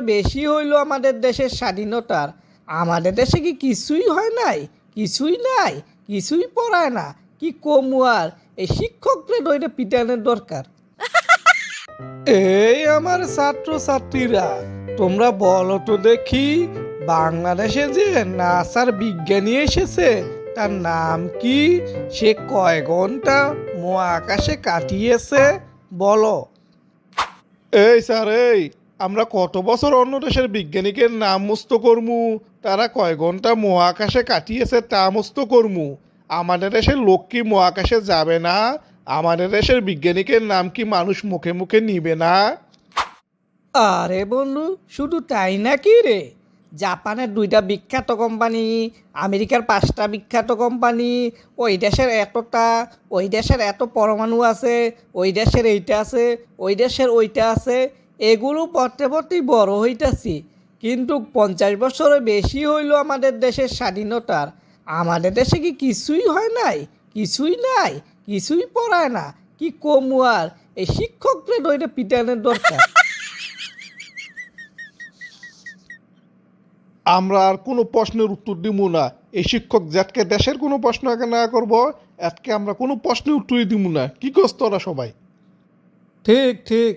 বেশি হইল আমাদের দেশের স্বাধীনতার। আমাদের দেশে কি কিছুই হয় নাই? কিছুই নাই, কিছুই পড়ায় না। কি কমু আর? এই শিক্ষকদের দইটা পিটানোর দরকার। এই আমার ছাত্র ছাত্রীরা তোমরা বলো তো দেখি, বাংলাদেশে যে নাসার বিজ্ঞানী এসেছে, তার নাম কি? সে কয় ঘণ্টা মহাকাশে কাটিয়েছে? বলো। এই স্যার, এই আমরা কত বছর অন্য দেশের বিজ্ঞানীকে নাম মুস্ত করমু? তারা কয় ঘণ্টা মহাকাশে কাটিয়েছে তা মুস্ত করমু। আমাদের দেশের লোক কি মহাকাশে যাবে না? আমাদের দেশের বিজ্ঞানীকে নাম কি মানুষ মুখে মুখে নিবে না? আরে বন্ধু, শুধু তাই নাকি রে? জাপানের দুইটা বিখ্যাত কোম্পানি, আমেরিকার পাঁচটা বিখ্যাত কোম্পানি, ওই দেশের এতটা, ওই দেশের এত পরমাণু আছে, ওই দেশের এইটা আছে, ওই দেশের ওইটা আছে এগুলো পড়তে পড়তেই বড় হইতাছি। কিন্তু পঞ্চাশ বছরের বেশি হইল আমাদের দেশের স্বাধীনতার। আমাদের দেশে কি কিছুই হয় নাই? কিছুই নাই। কিছুই পড়ায় না। কি কমু আর? এই শিক্ষকদের দইটা পিটানোর দরকার। আমরা আর কোনো প্রশ্নের উত্তর দিব না। এই শিক্ষক যাতকে দেশের কোনো প্রশ্ন আগে না করব আজকে আমরা কোনো প্রশ্নের উত্তরই দিব না। কি করছ তোরা সবাই? ঠিক ঠিক।